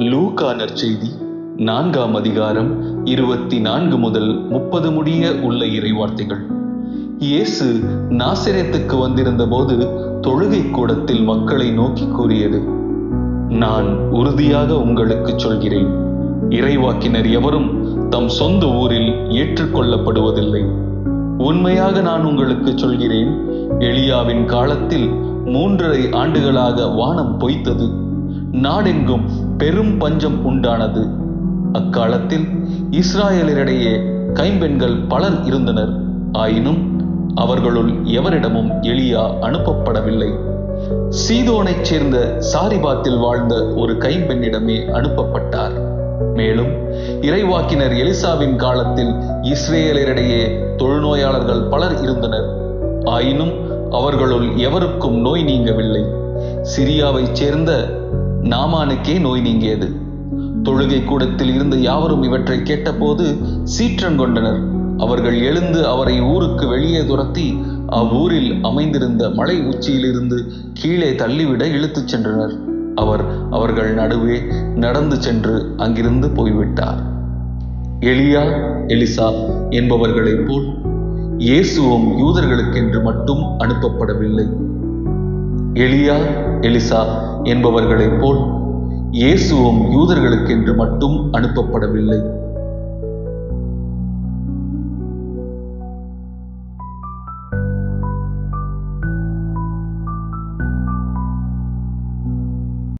லூகானர் நற்செய்தி நான்காம் அதிகாரம் இருபத்தி நான்கு முதல் முப்பது முடிய உள்ள இறைவார்த்தைகள். இயேசு நாசிரியத்துக்கு வந்திருந்த போது தொழுகை கூடத்தில் மக்களை நோக்கி கூறியது நான் உறுதியாக உங்களுக்கு சொல்கிறேன். இறைவாக்கினர் எவரும் தம் சொந்த ஊரில் ஏற்றுக்கொள்ளப்படுவதில்லை. உண்மையாக நான் உங்களுக்கு சொல்கிறேன் எளியாவின் காலத்தில் மூன்றரை ஆண்டுகளாக வானம் பொய்த்தது. நாடெங்கும் பெரும் பஞ்சம் உண்டானது. அக்காலத்தில் இஸ்ராயலரிடையே கைம்பெண்கள் பலர் இருந்தனர். ஆயினும் அவர்களுள் எவரிடமும் எலியா அனுப்பப்படவில்லை. சீதோனைச் சேர்ந்த சாரிபாத்தில் வாழ்ந்த ஒரு கைம்பெண்ணிடமே அனுப்பப்பட்டார். மேலும் இறைவாக்கினர் எலிசாவின் காலத்தில் இஸ்ரேலரிடையே தொழுநோயாளர்கள் பலர் இருந்தனர். ஆயினும் அவர்களுள் எவருக்கும் நோய் நீங்கவில்லை. சிரியாவைச் சேர்ந்த நாமானுக்கே நோய் நீங்கியது. தொழுகை கூடத்தில் இருந்த யாவரும் இவற்றை கேட்டபோது சீற்றங்கொண்டனர். அவர்கள் எழுந்து அவரை ஊருக்கு வெளியே துரத்தி அவ்வூரில் அமைந்திருந்த மலை உச்சியிலிருந்து கீழே தள்ளிவிட இழுத்துச் சென்றனர். அவர் அவர்கள் நடுவே நடந்து சென்று அங்கிருந்து போய்விட்டார். எலியா எலிசா என்பவர்களைப் போல் இயேசுவும் யூதர்களுக்கென்று மட்டும் அனுப்பப்படவில்லை. எலியா எலிசா என்பவர்களைப் போல் இயேசுவும் யூதர்களுக்கென்று மட்டும் அனுப்பப்படவில்லை.